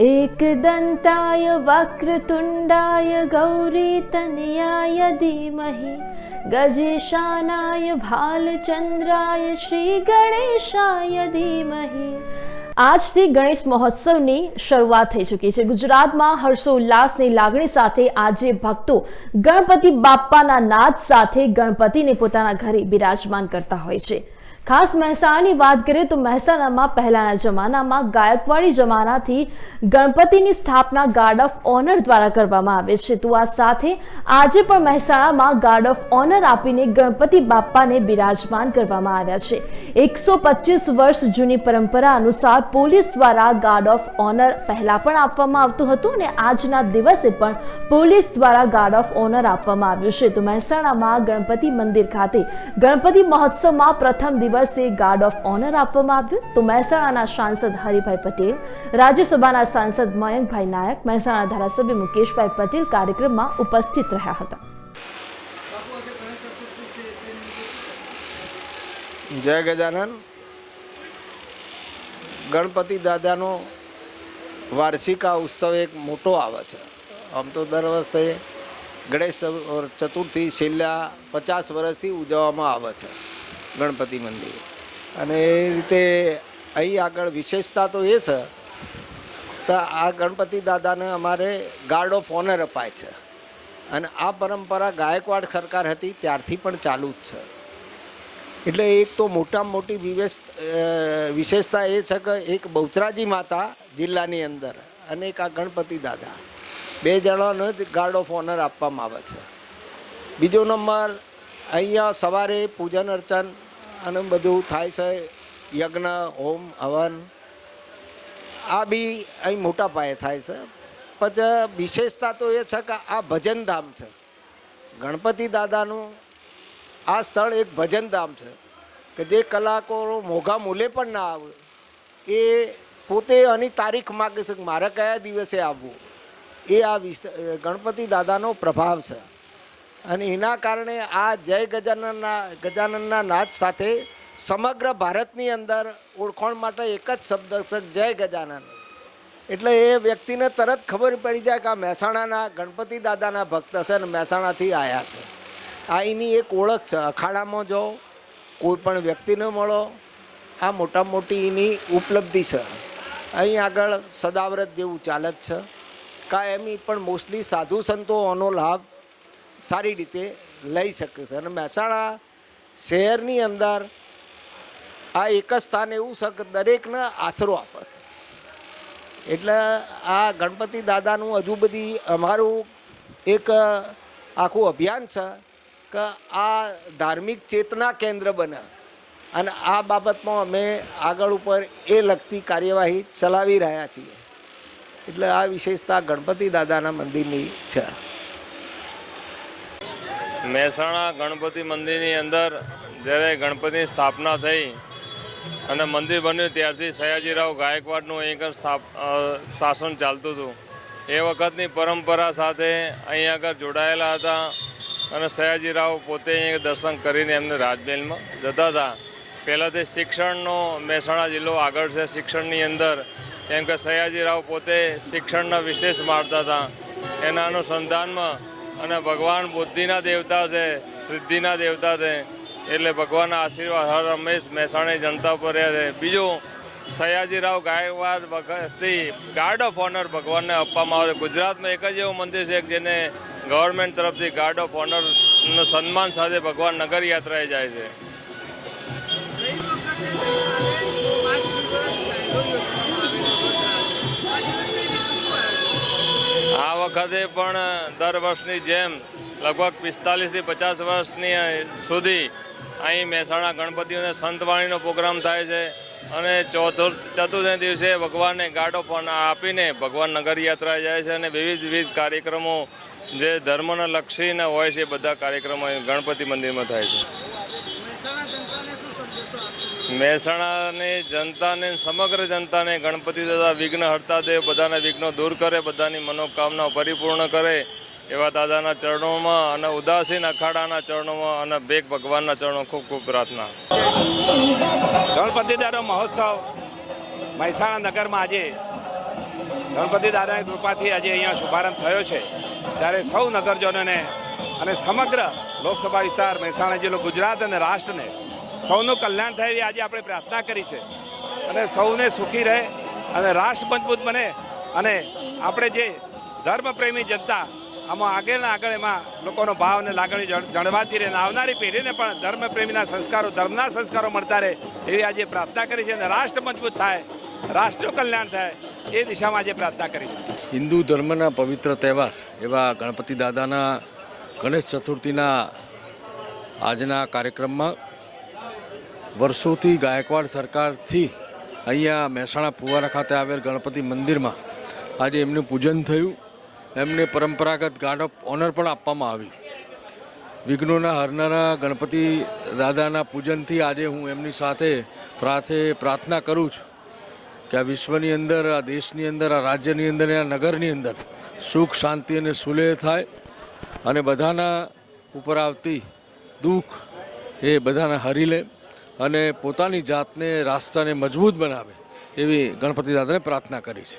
एकदन्ताय वक्रतुण्डाय गौरीतनयाय धीमहि गजेशानाय भालचन्द्राय શ્રીગણેશાય ધીમહિ આજથી ગણેશ મહોત્સવની શરૂઆત થઈ ચૂકી છે ગુજરાતમાં હર્ષોલ્લાસની લાગણી સાથે આજે ભક્તો ગણપતિ બાપ્પાના નાદ સાથે ગણપતિને પોતાના ઘરે બિરાજમાન કરતા હોય છે ખાસ મહેસાણાની વાત કરીએ તો મહેસાણામાં પહેલાના જમાનામાં ગાયકવાડી જમાનાથી ગણપતિની સ્થાપના ગાર્ડ ઓફ ઓનર દ્વારા કરવામાં આવે છે. તો આ સાથે આજે પણ મહેસાણામાં ગાર્ડ ઓફ ઓનર આપીને ગણપતિ બાપ્પાને બિરાજમાન કરવામાં આવ્યા છે. એકસો પચીસ વર્ષ જૂની પરંપરા અનુસાર પોલીસ દ્વારા ગાર્ડ ઓફ ઓનર પહેલા પણ આપવામાં આવતું હતું અને આજના દિવસે પણ પોલીસ દ્વારા ગાર્ડ ઓફ ઓનર આપવામાં આવ્યું છે. તો મહેસાણામાં ગણપતિ મંદિર ખાતે ગણપતિ મહોત્સવમાં પ્રથમ દિવસે ગાર્ડ ઓફ ઓનર આપવામાં આવ્યું. તો મહેસાણાના સાંસદ હરિભાઈ પટેલ, રાજ્યસભાના સાંસદ મયંકભાઈ નાયક મહેસાણા ધારાસભ્ય મુકેશભાઈ પટેલ કાર્યક્રમમાં ઉપસ્થિત રહ્યા હતા. જય ગજાનન. ગણપતિ દાદાનો વાર્ષિક આ ઉત્સવ એક મોટો આવે છે. આમ તો દર વર્ષે ગણેશ ચતુર્થી છેલ્લા પચાસ વર્ષથી ઉજવવામાં આવે છે. ગણપતિ મંદિર. અને એ રીતે અહીં આગળ વિશેષતા તો એ છે, તો આ ગણપતિ દાદાને અમારે ગાર્ડ ઓફ ઓનર અપાય છે. અને આ પરંપરા ગાયકવાડ સરકાર હતી, ત્યારથી પણ ચાલુ જ છે. એટલે એક તો મોટામાં મોટી વિવેશ વિશેષતા એ છે કે એક બહુચરાજી માતા જિલ્લાની અંદર અને એક આ ગણપતિ દાદા. બે જણાને ગાર્ડ ઓફ ઓનર આપવામાં આવે છે. બીજો નંબર અહીંયા સવારે પૂજન અર્ચન અને બધું થાય છે. યજ્ઞ, હોમ, હવન, આ બી અહીં મોટા પાયે થાય છે. પછી વિશેષતા તો એ છે કે આ ભજન ધામ છે. ગણપતિ દાદાનું આ સ્થળ એક ભજન ધામ છે કે જે કલાકારો મોઘા મૂલે પણ ના આવે. એ પોતે આની તારીખ માગે છે કે મારે કયા દિવસે આવવું? એ આ વિશે, ગણપતિ દાદાનો પ્રભાવ છે. અને એના કારણે આ જય ગજાનનના ગજાનનના નાચ સાથે સમગ્ર ભારતની અંદર ઓળખાણ માટે એક જ શબ્દ છે, જય ગજાનન. એટલે એ વ્યક્તિને તરત ખબર પડી જાય કે આ મહેસાણાના ગણપતિ દાદાના ભક્ત છે અને મહેસાણાથી આવ્યા છે. આ એની એક ઓળખ છે, અખાડામાં જો કોઈ પણ વ્યક્તિને મળો, આ મોટા મોટી એની ઉપલબ્ધિ છે. અહીં આગળ સદાવ્રત જેવું ચાલે જ છે. કાં એમ પણ મોસ્ટલી સાધુ સંતો આનો લાભ સારી રીતે લઈ શકે છે. અને મહેસાણા શહેરની અંદર આ એક જ સ્થાન એવું છે કે દરેકને આશરો આપે છે. એટલે આ ગણપતિ દાદાનું હજુ બધી અમારું એક આખું અભિયાન છે કે આ ધાર્મિક ચેતના કેન્દ્ર બને. અને આ બાબતમાં અમે આગળ ઉપર એ લગતી કાર્યવાહી ચલાવી રહ્યા છીએ. એટલે આ વિશેષતા ગણપતિ દાદાના મંદિરની છે. મહેસાણા ગણપતિ મંદિરની અંદર જ્યારે ગણપતિની સ્થાપના થઈ અને મંદિર બન્યું ત્યારથી સયાજીરાવ ગાયકવાડનું અહીં સ્થાપ શાસન ચાલતું હતું. એ વખતની પરંપરા સાથે અહીં આગળ જોડાયેલા હતા અને સયાજીરાવ પોતે અહીં દર્શન કરીને એમને રાજમહેલમાં જતા હતા. પહેલાંથી શિક્ષણનો મહેસાણા જિલ્લો આગળ છે. શિક્ષણની અંદર કેમ કે સયાજીરાવ પોતે શિક્ષણના વિશેષ મારતા હતા. એના અનુસંધાનમાં અને ભગવાન બુદ્ધિના દેવતા છે, સિદ્ધિના દેવતા છે, એટલે ભગવાનના આશીર્વાદ હર હંમેશ મહેસાણી જનતા ઉપર રહે છે. બીજું, સયાજીરાવ ગાયકવાડ વખતથી ગાર્ડ ઓફ ઓનર ભગવાનને આપવામાં આવે ગુજરાતમાં એક જ એવું મંદિર છે જેને ગવર્મેન્ટ તરફથી ગાર્ડ ઓફ ઓનરનું સન્માન સાથે ભગવાન નગર યાત્રાએ જાય છે. વખતે પણ દર વર્ષની જેમ લગભગ પિસ્તાલીસથી પચાસ વર્ષની સુધી અહીં મહેસાણા ગણપતિઓને સંતવાણીનો પ્રોગ્રામ થાય છે અને ચોથુર ચતુર્થ દિવસે ભગવાનને ગાડો પણ આપીને ભગવાન નગર યાત્રા જાય છે અને વિવિધ વિવિધ કાર્યક્રમો જે ધર્મને લક્ષીને હોય છે બધા કાર્યક્રમો ગણપતિ મંદિરમાં થાય છે. મહેસાણાની જનતાને સમગ્ર જનતાને ગણપતિ દાદા વિઘ્ન હરતા દેવ બધાના વિઘ્નો દૂર કરે, બધાની મનોકામના પરિપૂર્ણ કરે એવા દાદાના ચરણોમાં અને ઉદાસીન અખાડાના ચરણોમાં અને બેગ ભગવાનના ચરણો ખૂબ ખૂબ પ્રાર્થના. ગણપતિ દાદા મહોત્સવ મહેસાણા નગરમાં આજે ગણપતિ દાદાની કૃપાથી આજે અહીંયા શુભારંભ થયો છે. ત્યારે સૌ નગરજનોને અને સમગ્ર લોકસભા વિસ્તાર મહેસાણા જિલ્લો ગુજરાત અને રાષ્ટ્રને સૌનું કલ્યાણ થાય એવી આજે આપણે પ્રાર્થના કરી છે. અને સૌને સુખી રહે અને રાષ્ટ્ર મજબૂત બને. અને આપણે જે ધર્મપ્રેમી જનતા આમાં આગળ આગળ એમાં લોકોનો ભાવ અને લાગણી જણવાથી રહે આવનારી પેઢીને પણ ધર્મપ્રેમીના સંસ્કારો, ધર્મના સંસ્કારો મળતા રહે એવી આજે પ્રાર્થના કરી છે અને રાષ્ટ્ર મજબૂત થાય રાષ્ટ્રનું કલ્યાણ થાય એ દિશામાં આજે પ્રાર્થના કરી છે. હિન્દુ ધર્મના પવિત્ર તહેવાર એવા ગણપતિ દાદાના ગણેશ ચતુર્થીના આજના કાર્યક્રમમાં વર્ષોથી ગાયકવાડ સરકારથી અહીંયા મહેસાણા ફુવારા ખાતે આવેલ ગણપતિ મંદિરમાં આજે એમનું પૂજન થયું. એમને પરંપરાગત ગાર્ડ ઓફ ઓનર પણ આપવામાં આવી. વિઘ્નોના, હરનારા ગણપતિ દાદાના પૂજનથી આજે હું એમની સાથે પ્રાર્થે પ્રાર્થના કરું છું કે આ વિશ્વની અંદર, આ દેશની અંદર, આ રાજ્યની અંદર આ નગરની અંદર સુખ, શાંતિ અને સુલેહ થાય અને બધાના ઉપર આવતી દુઃખ એ બધાને હરી લે. અને પોતાની જાતને રાસ્તાને મજબૂત બનાવે એવી ગણપતિ દાદાને પ્રાર્થના કરી છે.